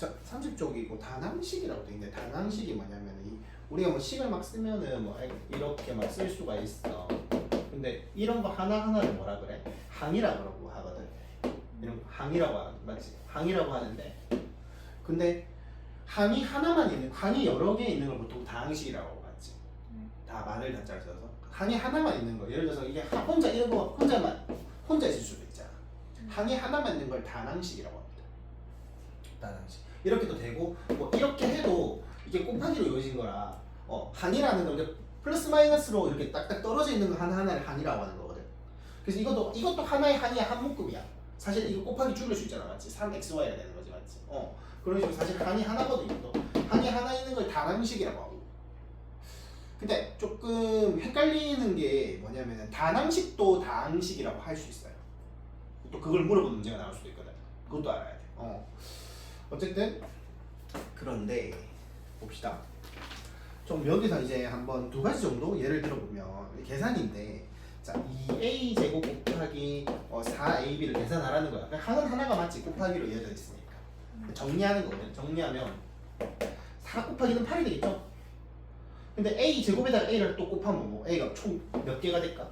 자, 30쪽이고 다낭식이라고 돼 있는데 다낭식이 뭐냐면 이 우리가 뭐 식을 막 쓰면은 뭐 이렇게 막 쓸 수가 있어. 근데 이런 거 하나 하나를 뭐라 그래? 항이라고 하거든. 이런 거 항이라고 하는 맞지? 항이라고 하는데 근데 항이 하나만 있는 항이 여러 개 있는 걸 보통 다항식이라고 맞지? 음. 다 말을 다짜를 써서 항이 하나만 있는 거 예를 들어서 이게 하- 혼자 이런 거 혼자만 혼자 있을 수도 있잖아. 항이 하나만 있는 걸 다낭식이라고 합니다. 다낭식. 이렇게도 되고 뭐 이렇게 해도 이게 곱하기로 이루어진 거라 어, 항이라는 건 이제 플러스 마이너스로 이렇게 딱딱 떨어져 있는 거 하나 하나를 항이라고 하는 거거든. 그래서 이것도 이것도 하나의 항이야 한 묶음이야. 사실 이거 곱하기 줄일 수 있잖아, 맞지? 3xy가 되는 거지, 맞지? 어 그런 식으로 사실 항이 하나거든 이것도. 항이 하나 있는 걸 다낭식이라고 하고. 근데 조금 헷갈리는 게 뭐냐면은 다낭식도 다항식이라고 할 수 있어요. 또 그걸 물어보는 문제가 나올 수도 있거든. 그것도 알아야 돼. 어. 어쨌든 그런데 봅시다. 좀 여기서 이제 한번 두 가지 정도 예를 들어보면 계산인데 자 2a 제곱 곱하기 어, 4ab를 계산하라는 거야. 항은 하나가 맞지 곱하기로 이어져 있으니까 정리하는 거거든. 정리하면 4 곱하기는 8이 되겠죠. 근데 a 제곱에다가 a를 또 곱하면 뭐 a가 총 몇 개가 될까?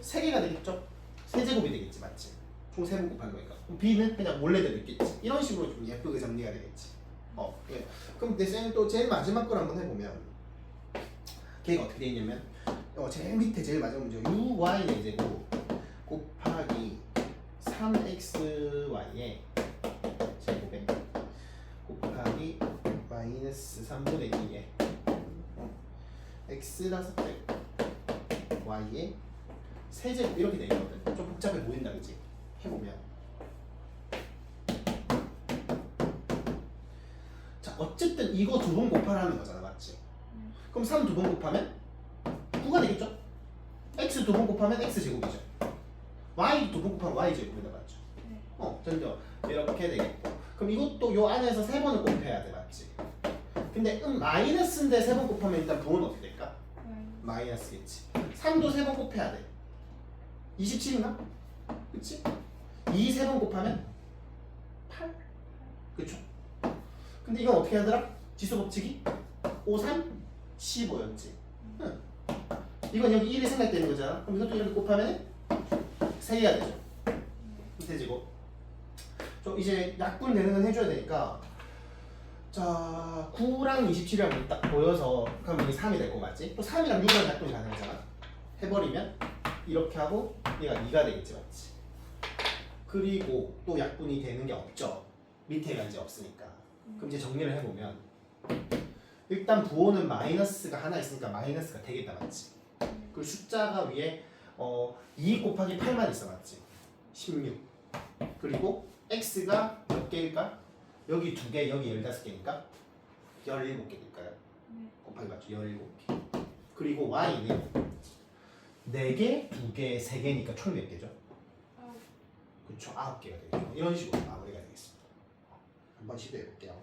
세 개가 되겠죠? 세 제곱이 되겠지, 맞지? 총 세 번 곱하는 거니까. 그럼 b는 그냥 원래대로 있겠지. 이런 식으로 좀 예쁘게 정리가 되겠지. 어, 예. 그럼 내쌤 또 제일 마지막 걸 한번 해보면 걔가 어떻게 돼 있냐면 어, 제일 밑에 제일 마지막 문제 uy 제곱 곱하기 3xy의 제곱에 곱하기 마이너스 3분의 2에 어, x 다섯 배 y의 세제곱 이렇게 돼 있거든. 좀 복잡해 보인다, 그지? 해보면. 자, 어쨌든 이거 두 번 곱하라는 거잖아, 맞지? 음. 그럼 3 두 번 곱하면 9가 되겠죠? x 두 번 곱하면 x 제곱이죠. y 두 번 곱하면 y 제곱이다, 맞죠? 네. 어, 점점 이렇게 되겠고. 그럼 이것도 요 안에서 세 번을 곱해야 돼, 맞지? 근데 음 마이너스인데 세 번 곱하면 일단 부호는 어떻게 될까? 마이너스겠지. 3도 세 번 곱해야 돼. 27인가? 그치? 2 세 번 곱하면 8. 그쵸? 근데 이건 어떻게 하더라? 지수 법칙이 5, 3, 15였지. 응. 이건 여기 1이 생략되는 거잖아. 그럼 이것도 이렇게 곱하면 3개가 되죠. 밑에지고. 좀 이제 약분 되는 건 해줘야 되니까 자 9랑 27이랑 딱 보여서 그러면 이게 3이 될거 맞지? 또 3이랑 6이랑 약분이 가능하잖아. 해버리면 이렇게 하고 얘가 2가 되겠지 맞지? 그리고 또 약분이 되는 게 없죠. 밑에가 이제 없으니까. 그럼 이제 정리를 해보면 일단 부호는 마이너스가 하나 있으니까 마이너스가 되겠다 맞지? 그리고 숫자가 위에 어, 2 곱하기 8만 있어 맞지? 16 그리고 x가 몇 개일까? 여기 두 개, 여기 15개니까 17개 될까요? 네. 곱하기 맞죠? 17개 그리고 y는 4개, 2개, 3개니까 총 몇 개죠? 그쵸, 9개가 되겠죠. 이런 식으로 마무리가 되겠습니다. 한번 시도해 볼게요